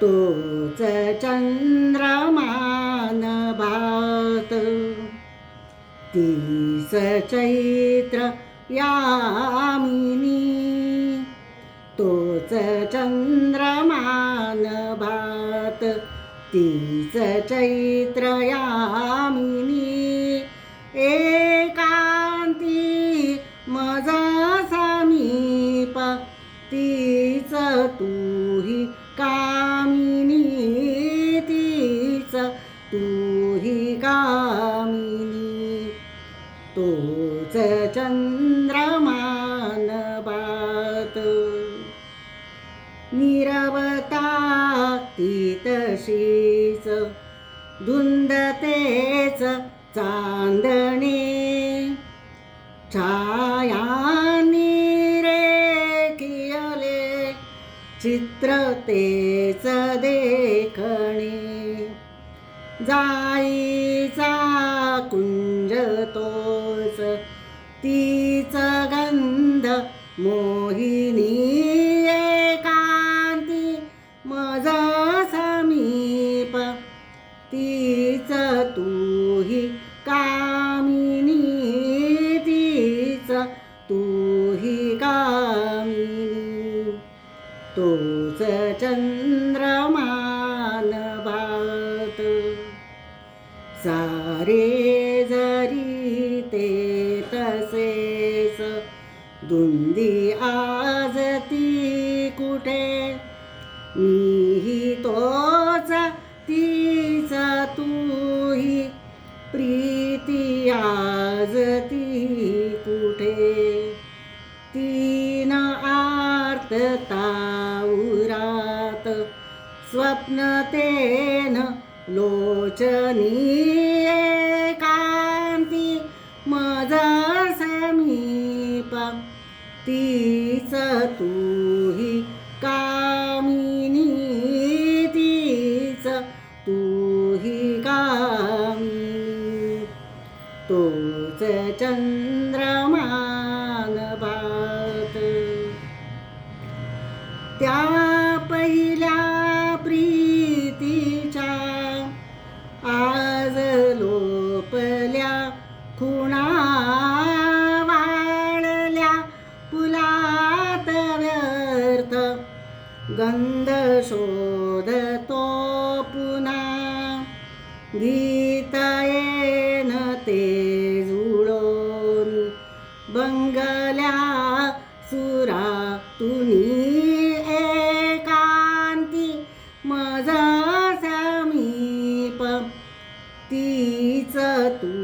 तोच चंद्रमान भात। तीस चैत्र यामिनी। तोच चंद्रमान भात। तीच चैत्र यामिनी। एकांती मजा समीप। तीच तू तूच चंद्रमान बात. निरवता ती तशीच धुंदतेच चांदणे. छायांनी रेखियले चित्र तेच देखणे. जाईचा कुंज तो तीच गंध मोहिनी कांती मजा समीप. तीच तूही कामिनी तीच तूही कामिनी. तोच चंद्रमान भात सारे जरी ते धुंदी आज ती कुठे? मीही तोच तीचा तूही. प्रीती आज ती कुठे? तीन आर्तता उरात. स्वप्नतेन लोचनी कांती. मजा समीप तीच तूही कामिनी तीच तूही कामिनी. तोच चंद्रमान गंध शोधतो पुन्हा गीतयेन ते जुळोन बंगल्या सुरा तुनी एकांती। मज समीप तीच तू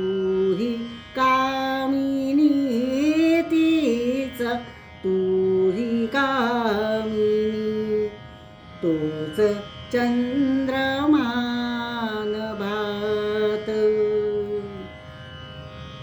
कामिनी तोच चंद्रमा